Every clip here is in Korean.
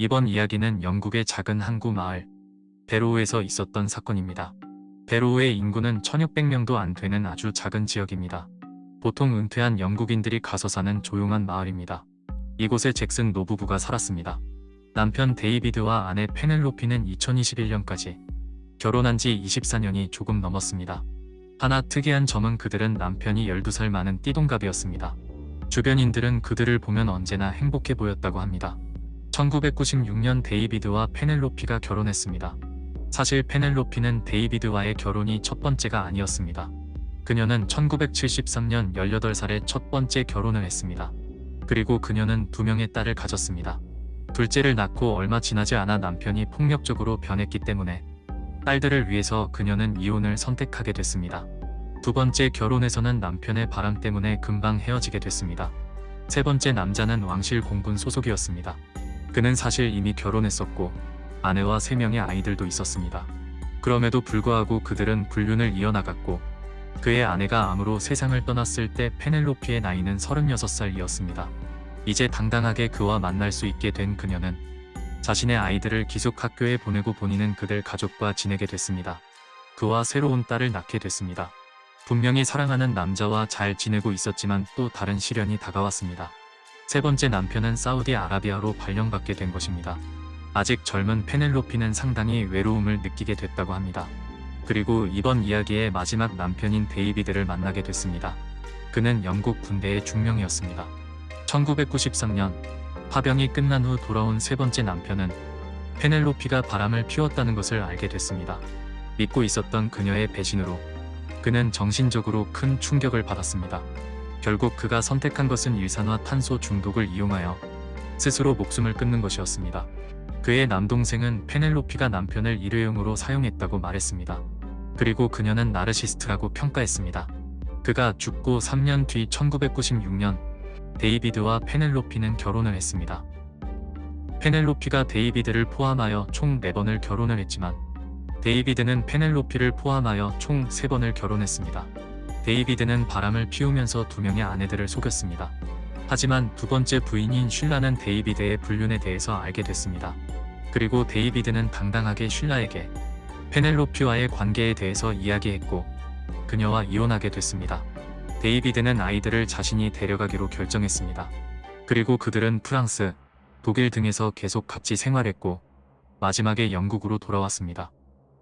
이번 이야기는 영국의 작은 항구 마을 베로우에서 있었던 사건입니다. 베로우의 인구는 1600명도 안 되는 아주 작은 지역입니다. 보통 은퇴한 영국인들이 가서 사는 조용한 마을입니다. 이곳에 잭슨 노부부가 살았습니다. 남편 데이비드와 아내 페넬로피는 2021년까지 결혼한 지 24년이 조금 넘었습니다. 하나 특이한 점은 그들은 남편이 12살 많은 띠동갑이었습니다. 주변인들은 그들을 보면 언제나 행복해 보였다고 합니다. 1996년 데이비드와 페넬로피가 결혼했습니다. 사실 페넬로피는 데이비드와의 결혼이 첫 번째가 아니었습니다. 그녀는 1973년 18살에 첫 번째 결혼을 했습니다. 그리고 그녀는 두 명의 딸을 가졌습니다. 둘째를 낳고 얼마 지나지 않아 남편이 폭력적으로 변했기 때문에 딸들을 위해서 그녀는 이혼을 선택하게 됐습니다. 두 번째 결혼에서는 남편의 바람 때문에 금방 헤어지게 됐습니다. 세 번째 남자는 왕실 공군 소속이었습니다. 그는 사실 이미 결혼했었고 아내와 세 명의 아이들도 있었습니다. 그럼에도 불구하고 그들은 불륜을 이어나갔고 그의 아내가 암으로 세상을 떠났을 때 페넬로피의 나이는 36살이었습니다. 이제 당당하게 그와 만날 수 있게 된 그녀는 자신의 아이들을 기숙 학교에 보내고 본인은 그들 가족과 지내게 됐습니다. 그와 새로운 딸을 낳게 됐습니다. 분명히 사랑하는 남자와 잘 지내고 있었지만 또 다른 시련이 다가왔습니다. 세 번째 남편은 사우디아라비아로 발령받게 된 것입니다. 아직 젊은 페넬로피는 상당히 외로움을 느끼게 됐다고 합니다. 그리고 이번 이야기의 마지막 남편인 데이비드를 만나게 됐습니다. 그는 영국 군대의 중령이었습니다. 1993년 파병이 끝난 후 돌아온 세 번째 남편은 페넬로피가 바람을 피웠다는 것을 알게 됐습니다. 믿고 있었던 그녀의 배신으로 그는 정신적으로 큰 충격을 받았습니다. 결국 그가 선택한 것은 일산화 탄소 중독을 이용하여 스스로 목숨을 끊는 것이었습니다. 그의 남동생은 페넬로피가 남편을 일회용으로 사용했다고 말했습니다. 그리고 그녀는 나르시스트라고 평가했습니다. 그가 죽고 3년 뒤 1996년 데이비드와 페넬로피는 결혼을 했습니다. 페넬로피가 데이비드를 포함하여 총 4번을 결혼을 했지만 데이비드는 페넬로피를 포함하여 총 3번을 결혼했습니다. 데이비드는 바람을 피우면서 두 명의 아내들을 속였습니다. 하지만 두 번째 부인인 쉴라는 데이비드의 불륜에 대해서 알게 됐습니다. 그리고 데이비드는 당당하게 쉴라에게 페넬로피와의 관계에 대해서 이야기했고 그녀와 이혼하게 됐습니다. 데이비드는 아이들을 자신이 데려가기로 결정했습니다. 그리고 그들은 프랑스, 독일 등에서 계속 같이 생활했고 마지막에 영국으로 돌아왔습니다.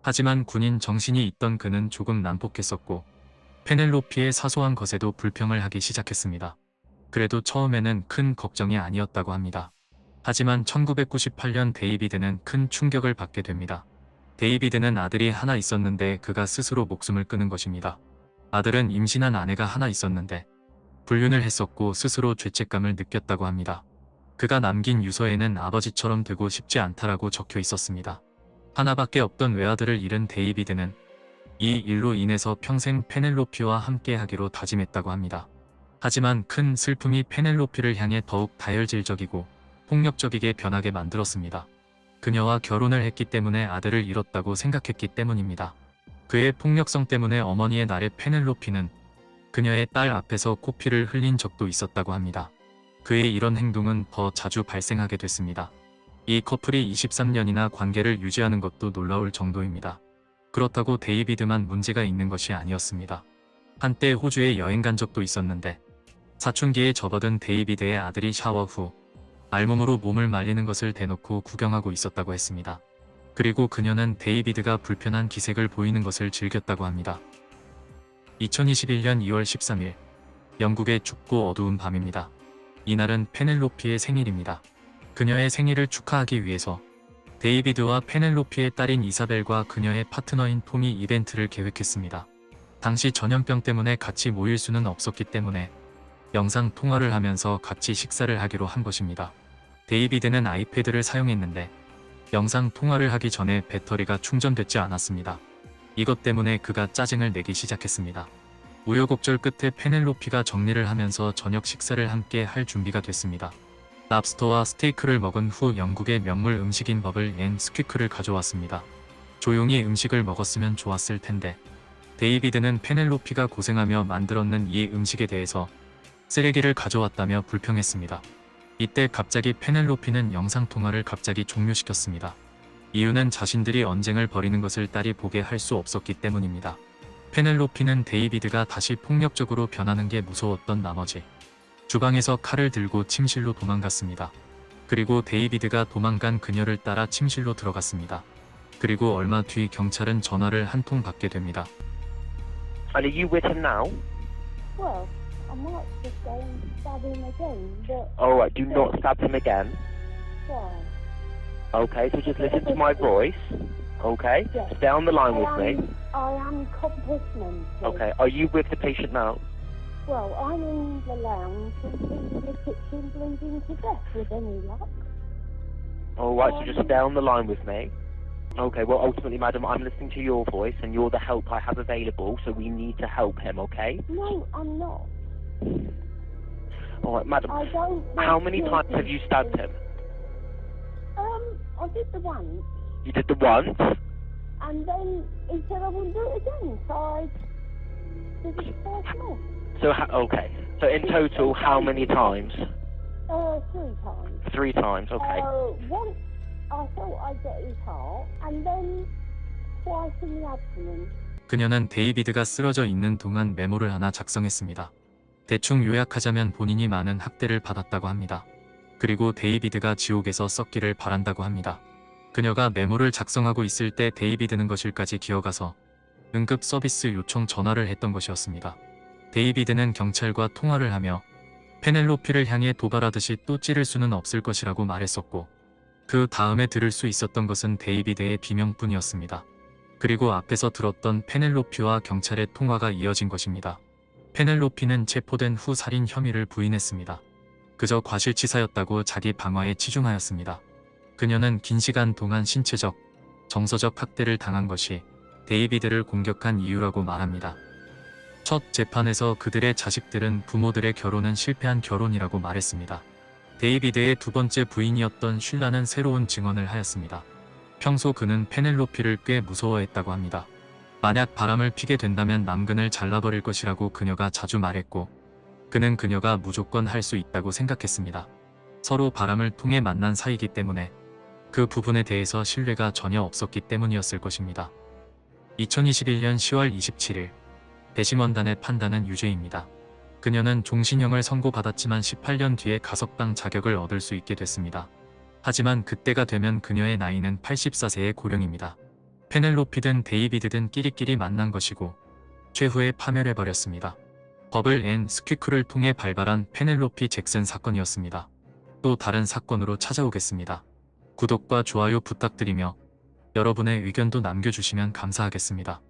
하지만 군인 정신이 있던 그는 조금 난폭했었고 페넬로피의 사소한 것에도 불평을 하기 시작했습니다. 그래도 처음에는 큰 걱정이 아니었다고 합니다. 하지만 1998년 데이비드는 큰 충격을 받게 됩니다. 데이비드는 아들이 하나 있었는데 그가 스스로 목숨을 끊은 것입니다. 아들은 임신한 아내가 하나 있었는데 불륜을 했었고 스스로 죄책감을 느꼈다고 합니다. 그가 남긴 유서에는 아버지처럼 되고 싶지 않다라고 적혀 있었습니다. 하나밖에 없던 외아들을 잃은 데이비드는 이 일로 인해서 평생 페넬로피와 함께 하기로 다짐했다고 합니다. 하지만 큰 슬픔이 페넬로피를 향해 더욱 다혈질적이고 폭력적이게 변하게 만들었습니다. 그녀와 결혼을 했기 때문에 아들을 잃었다고 생각했기 때문입니다. 그의 폭력성 때문에 어머니의 날에 페넬로피는 그녀의 딸 앞에서 코피를 흘린 적도 있었다고 합니다. 그의 이런 행동은 더 자주 발생하게 됐습니다. 이 커플이 23년이나 관계를 유지하는 것도 놀라울 정도입니다. 그렇다고 데이비드만 문제가 있는 것이 아니었습니다. 한때 호주에 여행 간 적도 있었는데 사춘기에 접어든 데이비드의 아들이 샤워 후 알몸으로 몸을 말리는 것을 대놓고 구경하고 있었다고 했습니다. 그리고 그녀는 데이비드가 불편한 기색을 보이는 것을 즐겼다고 합니다. 2021년 2월 13일 영국의 춥고 어두운 밤입니다. 이날은 페넬로피의 생일입니다. 그녀의 생일을 축하하기 위해서 데이비드와 페넬로피의 딸인 이사벨과 그녀의 파트너인 톰이 이벤트를 계획했습니다. 당시 전염병 때문에 같이 모일 수는 없었기 때문에 영상 통화를 하면서 같이 식사를 하기로 한 것입니다. 데이비드는 아이패드를 사용했는데 영상 통화를 하기 전에 배터리가 충전되지 않았습니다. 이것 때문에 그가 짜증을 내기 시작했습니다. 우여곡절 끝에 페넬로피가 정리를 하면서 저녁 식사를 함께 할 준비가 됐습니다. 랍스터와 스테이크를 먹은 후 영국의 명물 음식인 버블 앤 스퀴크를 가져왔습니다. 조용히 음식을 먹었으면 좋았을 텐데 데이비드는 페넬로피가 고생하며 만들었는 이 음식에 대해서 쓰레기를 가져왔다며 불평했습니다. 이때 갑자기 페넬로피는 영상통화를 갑자기 종료시켰습니다. 이유는 자신들이 언쟁을 벌이는 것을 딸이 보게 할 수 없었기 때문입니다. 페넬로피는 데이비드가 다시 폭력적으로 변하는 게 무서웠던 나머지 주방에서 칼을 들고 침실로 도망갔습니다. 그리고 데이비드가 도망간 그녀를 따라 침실로 들어갔습니다. 그리고 얼마 뒤 경찰은 전화를 한 통 받게 됩니다. And are you with him now? Well, I might just go and stab him again, but Alright, do not stab him again. why? Okay, so just listen to my voice. Okay? Yes. Stay on the line with I me. am, I am competent. Okay, are you with the patient now? Well, I'm in the lounge and the kitchen bleeding to death with any luck. Alright, so just stay on the line with me. Okay, well, ultimately, madam, I'm listening to your voice and you're the help I have available, so we need to help him, okay? No, I'm not. Alright, madam, I don't. how many times have you stabbed him? Um, I did the once, You did the once? and then he said I wouldn't do it again, so I did it twice more. So, ha- okay. So, in total, how many times? Uh, three times. Three times, okay. Uh, once I thought I'd get his heart, and then twice in the abdomen. 그녀는 데이비드가 쓰러져 있는 동안 메모를 하나 작성했습니다. 대충 요약하자면 본인이 많은 학대를 받았다고 합니다. 그리고 데이비드가 지옥에서 썩기를 바란다고 합니다. 그녀가 메모를 작성하고 있을 때 데이비드는 것일까지 기어가서 응급 서비스 요청 전화를 했던 것이었습니다. 데이비드는 경찰과 통화를 하며 페넬로피를 향해 도발하듯이 또 찌를 수는 없을 것이라고 말했었고 그 다음에 들을 수 있었던 것은 데이비드의 비명뿐이었습니다. 그리고 앞에서 들었던 페넬로피와 경찰의 통화가 이어진 것입니다. 페넬로피는 체포된 후 살인 혐의를 부인했습니다. 그저 과실치사였다고 자기 방화에 치중하였습니다. 그녀는 긴 시간 동안 신체적, 정서적 학대를 당한 것이 데이비드를 공격한 이유라고 말합니다. 첫 재판에서 그들의 자식들은 부모들의 결혼은 실패한 결혼이라고 말했습니다. 데이비드의 두 번째 부인이었던 쉴라는 새로운 증언을 하였습니다. 평소 그는 페넬로피를 꽤 무서워했다고 합니다. 만약 바람을 피게 된다면 남근을 잘라버릴 것이라고 그녀가 자주 말했고, 그는 그녀가 무조건 할 수 있다고 생각했습니다. 서로 바람을 통해 만난 사이기 때문에 그 부분에 대해서 신뢰가 전혀 없었기 때문이었을 것입니다. 2021년 10월 27일, 배심원단의 판단은 유죄입니다. 그녀는 종신형을 선고받았지만 18년 뒤에 가석방 자격을 얻을 수 있게 됐습니다. 하지만 그때가 되면 그녀의 나이는 84세의 고령입니다. 페넬로피든 데이비드든 끼리끼리 만난 것이고 최후에 파멸해버렸습니다. 버블 앤 스퀴크를 통해 발발한 페넬로피 잭슨 사건이었습니다. 또 다른 사건으로 찾아오겠습니다. 구독과 좋아요 부탁드리며 여러분의 의견도 남겨주시면 감사하겠습니다.